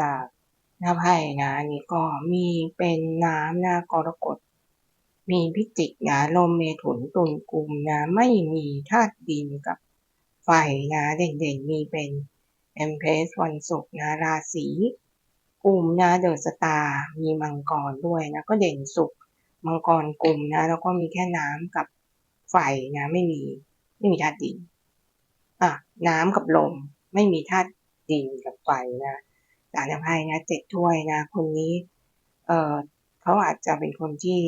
จากหน้าไพ่นะอันนี้ก็มีเป็นน้ำนะกรกฎ มีพิจิกนะลมเมถุนตุลกุมนะไม่มีธาตุดินกับไฟนะเด่นๆ มีเป็นเอ็มเพสวันศุกร์นะราศีกลุ่มนะเดอะสตาร์มีมังกรด้วยนะก็เด่นสุกร์มังกรกลุ่มนะแล้วก็มีแค่น้ำกับไฟนะไม่มีไม่มีธาตุดินอะน้ำกับลมไม่มีธาตุดินกับไฟนะ สารภัยนะเจ็ดถ้วยนะ คนนี้ เออเขาอาจจะเป็นคนที่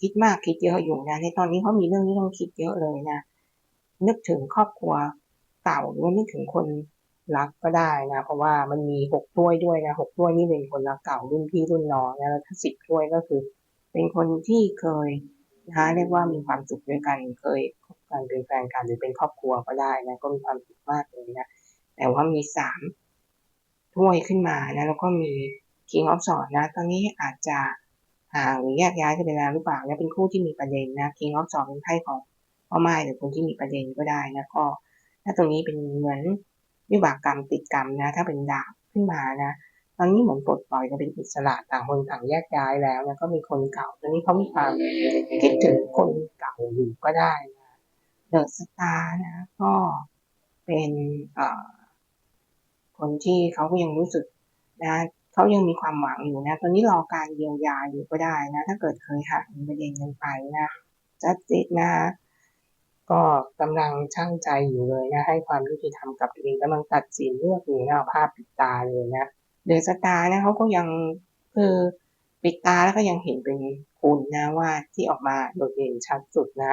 คิดมากคิดเยอะอยู่นะ ในตอนนี้เขามีเรื่องที่ต้องคิดเยอะเลยนะ นึกถึงครอบครัวเก่าหรือว่านึกถึงคนรักก็ได้นะ เพราะว่ามันมีหกถ้วยด้วยนะหกถ้วยนี่เป็นคนรักเก่ารุ่นพี่รุ่นน้องนะแล้วถ้าสิบถ้วยก็คือ เป็นคนที่เคยนะเรียกว่ามีความสุขด้วยกันเคยคบกันเป็นแฟนกันหรือเป็นครอบครัวก็ได้นะก็มีความสุขมากเลยนะแต่ว่ามีสาม ถ้วยขึ้นมานะแล้วก็มี King of Swords นะ ตอนนี้อาจจะห่างหรือแยกย้ายกันไปแล้วหรือเปล่านะเป็นคู่ที่มีประเด็นนะ King of Swords เป็นไพ่ของพ่อไม้หรือคนที่มีประเด็นก็ได้นะก็ถ้าตรงนี้เป็นเหมือนวิบากกรรมติดกรรมนะ ถ้าเป็นดาบขึ้นมานะตอนนี้เหมือนปลดปล่อยจะเป็นอิสระต่างคนต่างแยกย้ายแล้วนะก็มีคนเก่า ตอนนี้เขามีความคิดถึงคนเก่าอยู่ก็ได้นะเดอะสตาร์นะ ก็เป็นเอ่อ คนที่เขาก็ยังรู้สึกนะเขายังมีความหวังอยู่นะ ตอนนี้รอการเยียวยาอยู่ก็ได้นะ ถ้าเกิดเคยหักประเด็นกันไปนะจัดจิตนะก็กำลังช่างใจอยู่เลยนะ ให้ความยุติธรรมกับตัวเองกำลังตัดสินเลือกอยู่นะภาพปิดตาเลยนะเดอะสตาร์นะเขาก็ยังคือปิดตาแล้วก็ยังเห็นเป็นคุณนะว่าที่ออกมาโดดเด่นชัดสุดนะ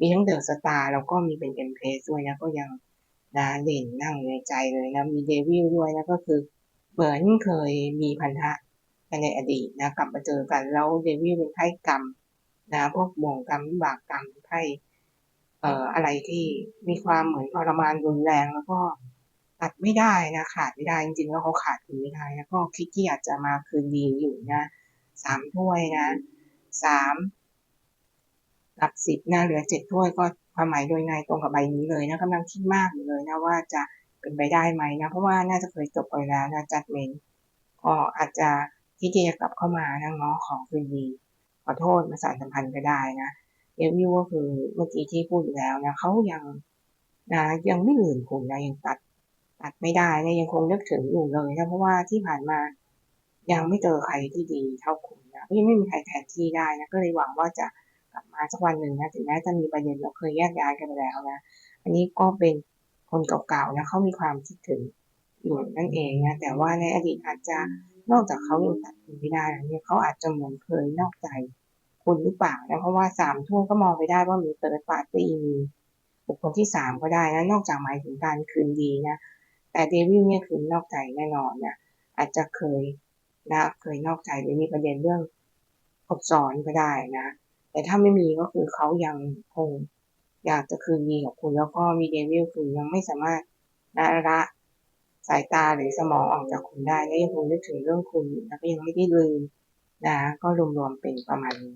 มีทั้งเดอะสตาร์แล้วก็มีเป็นเอ็มเพสด้วยนะก็ยัง นะเด่นนั่งในใจเลยนะมีเดวิลด้วยนะก็คือเหมือนเคยมีพันธะกันในอดีตนะกลับมาเจอกันแล้วเดวิลเป็นไพ่กรรมนะพวกบ่วงกรรมวิบากกรรมไพ่เอ่ออะไรที่มีความเหมือนทรมานรุนแรงแล้วก็ตัดไม่ได้นะขาดไม่ได้จริงๆแล้วเขาขาดคืนไม่ได้นะก็คิดที่อยากจะมาคืนดีอยู่นะสามถ้วยนะสาม หลักสิบนะเหลือเจ็ดถ้วยก็ความหมายโดยในตรงกับใบนี้เลยนะกำลังคิดมากอยู่เลยนะว่าจะเป็นไปได้ไหมนะเพราะว่าน่าจะเคยจบไปแล้วนะจัดเมนก็อาจจะที่จะกลับเข้ามานะง้อของคืนดีขอโทษมาสานสัมพันธ์ก็ได้นะเอวิวก็คือเมื่อกี้ที่พูดอยู่แล้วนะเขายังนะยังไม่ลืมคุณนะยังตัดตัดไม่ได้นะยังคงนึกถึงอยู่เลยนะเพราะว่าที่ผ่านมายังไม่เจอใครที่ดีเท่าคุณนะยังไม่มีใครแทนที่ได้นะก็เลยหวังว่าจะ มาสักวันหนึ่งนะถึงแม้จะมีประเด็นเราเคยแยกย้ายกันไปแล้วนะอันนี้ก็เป็นคนเก่าๆนะเขามีความคิดถึงอยู่นั่นเองนะแต่ว่าในอดีตอาจจะนอกจากเขายังตัดคุณไม่ได้เนี่ยเขาอาจจะเหมือนเคยนอกใจคุณหรือเปล่านะเพราะว่าสามทุ่วก็มองไปได้ว่ามีเติร์ดปาร์ตี้มีบุคคลที่สามก็ได้นะนอกจากหมายถึงการคืนดีนะแต่เดวิลเนี่ยคืนนอกใจแน่นอนนะอาจจะเคยนะเคยนอกใจหรือมีประเด็นเรื่องคบซ้อนก็ได้นะ แต่ถ้าไม่มีก็คือเขายังคงอยากจะคืนดีกับคุณแล้วก็มีเดวิลคือยังไม่สามารถละละสายตาหรือสมองออกจากคุณได้และยังคงนึกถึงเรื่องคุณแล้วก็ยังไม่ได้ลืมนะก็รวมๆเป็นประมาณนี้